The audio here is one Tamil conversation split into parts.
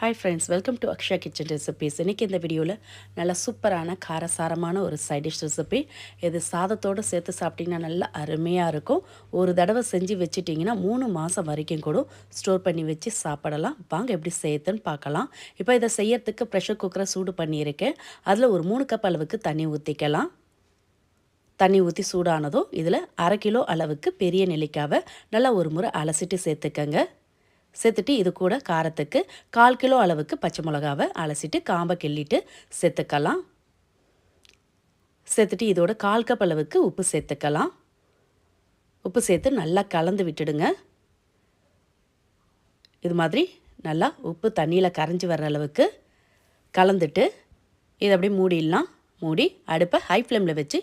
Hi friends welcome to Akshaya kitchen recipes இன்றைக்கி இந்த வீடியோவில் நல்ல சூப்பரான காரசாரமான ஒரு சைட் டிஷ் ரெசிபி இது சாதத்தோடு சேர்த்து சாப்பிட்டிங்கன்னா நல்லா அருமையாக இருக்கும். ஒரு தடவை செஞ்சு வச்சுட்டிங்கன்னா மூணு மாதம் வரைக்கும் கூட ஸ்டோர் பண்ணி வச்சு சாப்பிடலாம். வாங்க எப்படி சேர்த்துன்னு பார்க்கலாம். இப்போ இதை செய்யறதுக்கு ப்ரெஷர் குக்கரை சூடு பண்ணியிருக்கேன். அதில் ஒரு மூணு கப் அளவுக்கு தண்ணி ஊற்றிக்கலாம் தண்ணி ஊற்றி சூடானதும் இதில் அரை கிலோ அளவுக்கு பெரிய நெல்லிக்காவை நல்லா ஒரு முறை அலசிட்டு சேர்த்துக்கங்க. சேர்த்துட்டு இது கூட காரத்துக்கு கால் கிலோ அளவுக்கு பச்சை மிளகாவை அலசிட்டு காம்பை கிள்ளிட்டு சேர்த்துக்கலாம் சேர்த்துட்டு இதோட கால் கப் அளவுக்கு உப்பு சேர்த்துக்கலாம். உப்பு சேர்த்து நல்லா கலந்து விட்டுடுங்க. இது மாதிரி நல்லா உப்பு தண்ணியில் கரைஞ்சி வர்ற அளவுக்கு கலந்துட்டு இதை அப்படியே மூடிடலாம். மூடி அடுப்பை ஹை ஃப்ளேமில் வச்சு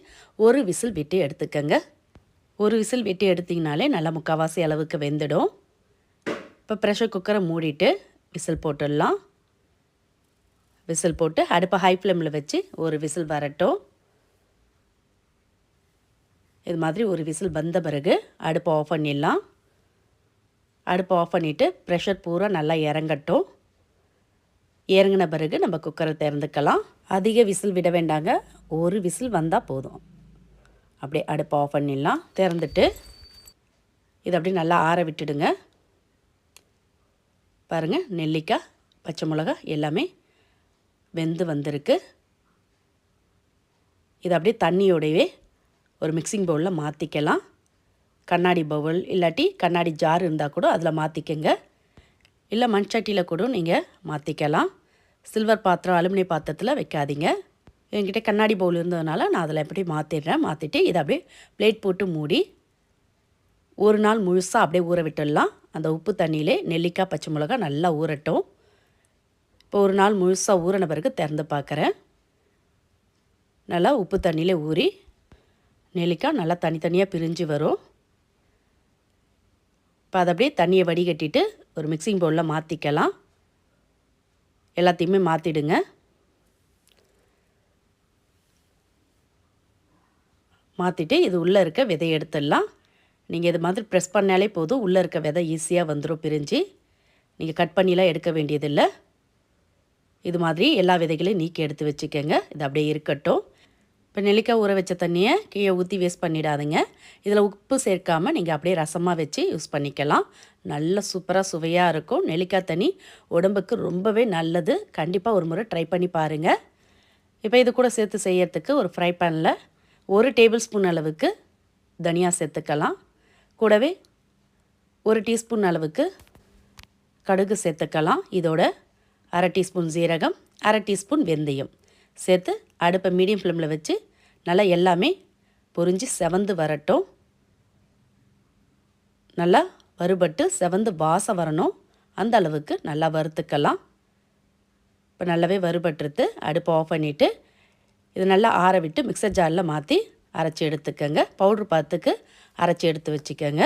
ஒரு விசில் விட்டு எடுத்துக்கங்க. ஒரு விசில் விட்டு எடுத்திங்கனாலே நல்லா முக்கால்வாசி அளவுக்கு வெந்துடும். இப்போ ப்ரெஷர் குக்கரை மூடிட்டு விசில் போட்டுடலாம். விசில் போட்டு அடுப்பை ஹை ஃப்ளேமில் வச்சு ஒரு விசில் வரட்டும். இது மாதிரி ஒரு விசில் வந்த பிறகு அடுப்பை ஆஃப் பண்ணிடலாம். அடுப்பை ஆஃப் பண்ணிவிட்டு ப்ரெஷர் பூரா நல்லா இறங்கட்டும். இறங்கின பிறகு நம்ம குக்கரை திறந்துக்கலாம். அதிக விசில் விட வேண்டாங்க. ஒரு விசில் வந்தால் போதும். அப்படியே அடுப்பை ஆஃப் பண்ணிடலாம். திறந்துட்டு இதை அப்படியே நல்லா ஆற விட்டுடுங்க. பாருங்கள் நெல்லிக்காய் பச்சை மிளகா எல்லாமே வெந்து வந்திருக்கு. இது அப்படியே தண்ணியோடையவே ஒரு மிக்சிங் பவுலில் மாற்றிக்கலாம் கண்ணாடி பவுல் இல்லாட்டி கண்ணாடி ஜார் இருந்தால் கூட அதில் மாற்றிக்கங்க இல்லை மண் சட்டியில் கூட நீங்கள் மாற்றிக்கலாம் சில்வர் பாத்திரம் அலுமினிய பாத்திரத்தில் வைக்காதீங்க. என்கிட்ட கண்ணாடி பவுல் இருந்ததுனால நான் அதில் எப்படி மாற்றிடுறேன் மாற்றிட்டு இதை அப்படியே பிளேட் போட்டு மூடி ஒரு நாள் முழுசாக அப்படியே ஊற விட்டுடலாம். அந்த உப்பு தண்ணியிலே நெல்லிக்காய் பச்சை மிளகா நல்லா ஊறட்டும். இப்போ ஒரு நாள் முழுசாக ஊறின பிறகு திறந்து பார்க்குறேன். நல்லா உப்பு தண்ணியிலே ஊறி நெல்லிக்காய் நல்லா தனித்தனியாக பிரிஞ்சு வரும். இப்போ அதை அப்படியே தண்ணியை வடிகட்டிட்டு ஒரு மிக்சிங் பவுலில் மாற்றிக்கலாம் எல்லாத்தையுமே மாற்றிடுங்க மாற்றிட்டு இது உள்ளே இருக்க விதையை எடுத்துடலாம். நீங்கள் இது மாதிரி ப்ரெஸ் பண்ணாலே போதும். உள்ளே இருக்க விதை ஈஸியாக வந்துடும் பிரிஞ்சு. நீங்கள் கட் பண்ணிலாம் எடுக்க வேண்டியதில்லை. இது மாதிரி எல்லா விதைகளையும் நீக்கி எடுத்து வச்சுக்கோங்க. இது அப்படியே இருக்கட்டும். இப்போ நெல்லிக்காய் ஊற வச்ச தண்ணியை கீழே ஊற்றி வேஸ்ட் பண்ணிடாதுங்க. இதில் உப்பு சேர்க்காமல் நீங்கள் அப்படியே ரசமாக வச்சு யூஸ் பண்ணிக்கலாம். நல்ல சூப்பராக சுவையாக இருக்கும். நெல்லிக்காய் தண்ணி உடம்புக்கு ரொம்பவே நல்லது. கண்டிப்பாக ஒரு முறை ட்ரை பண்ணி பாருங்கள் இப்போ இது கூட சேர்த்து செய்யறதுக்கு ஒரு ஃப்ரை பேனில் ஒரு டேபிள் ஸ்பூன் அளவுக்கு தனியாக சேர்த்துக்கலாம். கூடவே ஒரு டீஸ்பூன் அளவுக்கு கடுகு சேர்த்துக்கலாம். இதோட அரை டீஸ்பூன் சீரகம் அரை டீஸ்பூன் வெந்தயம் சேர்த்து அடுப்பை மீடியம் ஃப்ளேமில் வச்சு நல்லா எல்லாமே பொறிஞ்சு செவந்து வரட்டும். நல்லா வறுபட்டு செவந்து வாசம் வரணும். அந்த அளவுக்கு நல்லா வறுத்துக்கலாம். இப்போ நல்லாவே வறுபட்டுருத்து அடுப்பை ஆஃப் பண்ணிவிட்டு இது நல்லா ஆற விட்டு மிக்சர் ஜாரில் மாற்றி அரைச்சி எடுத்துக்கோங்க. பவுட்ரு பார்த்துக்கு அரைச்சி எடுத்து வச்சுக்கோங்க.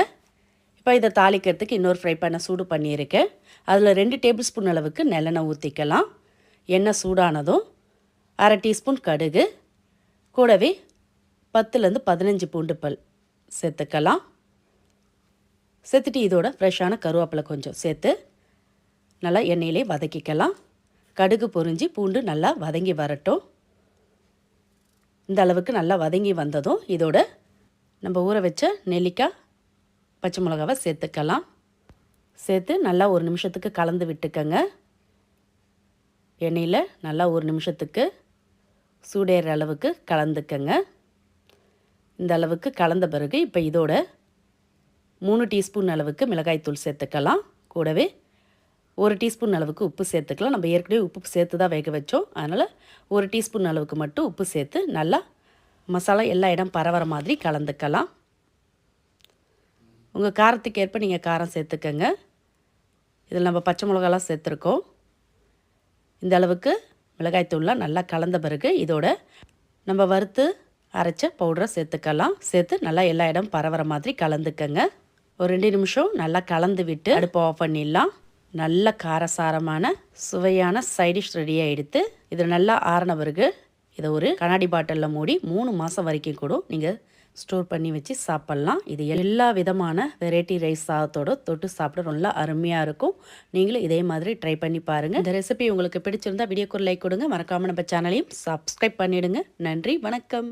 இப்போ இதை தாளிக்கிறதுக்கு இன்னொரு ஃப்ரை பண்ண சூடு பண்ணியிருக்கேன். அதில் ரெண்டு டேபிள் ஸ்பூன் அளவுக்கு நல்லெண்ணெய் ஊற்றிக்கலாம் எண்ணெய் சூடானதும் அரை டீஸ்பூன் கடுகு. கூடவே பத்துலேருந்து பதினஞ்சு பூண்டு பல் சேர்த்துக்கலாம். சேர்த்துட்டு இதோட ஃப்ரெஷ்ஷான கருவேப்பிலை கொஞ்சம் சேர்த்து நல்லா எண்ணெயிலே வதக்கிக்கலாம். கடுகு பொறிஞ்சி பூண்டு நல்லா வதங்கி வரட்டும். இந்த அளவுக்கு நல்லா வதங்கி வந்ததும் இதோட நம்ம ஊற வச்ச நெல்லிக்காய் பச்சை மிளகாவை சேர்த்துக்கலாம். சேர்த்து நல்லா ஒரு நிமிஷத்துக்கு கலந்து விட்டுக்கங்க. எண்ணெயில் நல்லா ஒரு நிமிஷத்துக்கு சூடேற அளவுக்கு கலந்துக்கங்க. இந்த அளவுக்கு கலந்த பிறகு இப்போ இதோட மூணு டீஸ்பூன் அளவுக்கு மிளகாய்த்தூள் சேர்த்துக்கலாம். கூடவே ஒரு டீஸ்பூன் அளவுக்கு உப்பு சேர்த்துக்கலாம். நம்ம ஏற்கனவே உப்பு சேர்த்து தான் வேக வச்சோம். அதனால் ஒரு டீஸ்பூன் அளவுக்கு மட்டும் உப்பு சேர்த்து நல்லா மசாலா எல்லா இடம் பரவற மாதிரி கலந்துக்கலாம். உங்கள் காரத்துக்கு ஏற்ப நீங்கள் காரம் சேர்த்துக்கங்க. இதில் நம்ம பச்சை மிளகாலாம் சேர்த்துருக்கோம். இந்த அளவுக்கு மிளகாய்த்தூள்லாம் நல்லா கலந்த பிறகு இதோட நம்ம வறுத்து அரைச்ச பவுடரை சேர்த்துக்கலாம். சேர்த்து நல்லா எல்லா இடம் பரவற மாதிரி கலந்துக்கங்க. ஒரு ரெண்டு நிமிஷம் நல்லா கலந்து விட்டு அடுப்பை ஆஃப் பண்ணிடலாம். நல்ல காரசாரமான சுவையான சைடிஷ் ரெடியாக எடுத்து இதில் நல்லா ஆறின பிறகு இதை ஒரு கண்ணாடி பாட்டிலில் மூடி மூணு மாதம் வரைக்கும் கூட நீங்கள் ஸ்டோர் பண்ணி வச்சு சாப்பிட்லாம். இது எல்லா விதமான வெரைட்டி ரைஸ் சாதத்தோட தொட்டு சாப்பிட ரொம்ப அருமையாக இருக்கும். நீங்களும் இதே மாதிரி ட்ரை பண்ணி பாருங்கள் இந்த ரெசிபி உங்களுக்கு பிடிச்சிருந்தா வீடியோக்கு லைக் கொடுங்க. மறக்காமல் நம்ம சேனலையும் சப்ஸ்கிரைப் பண்ணிவிடுங்க நன்றி வணக்கம்.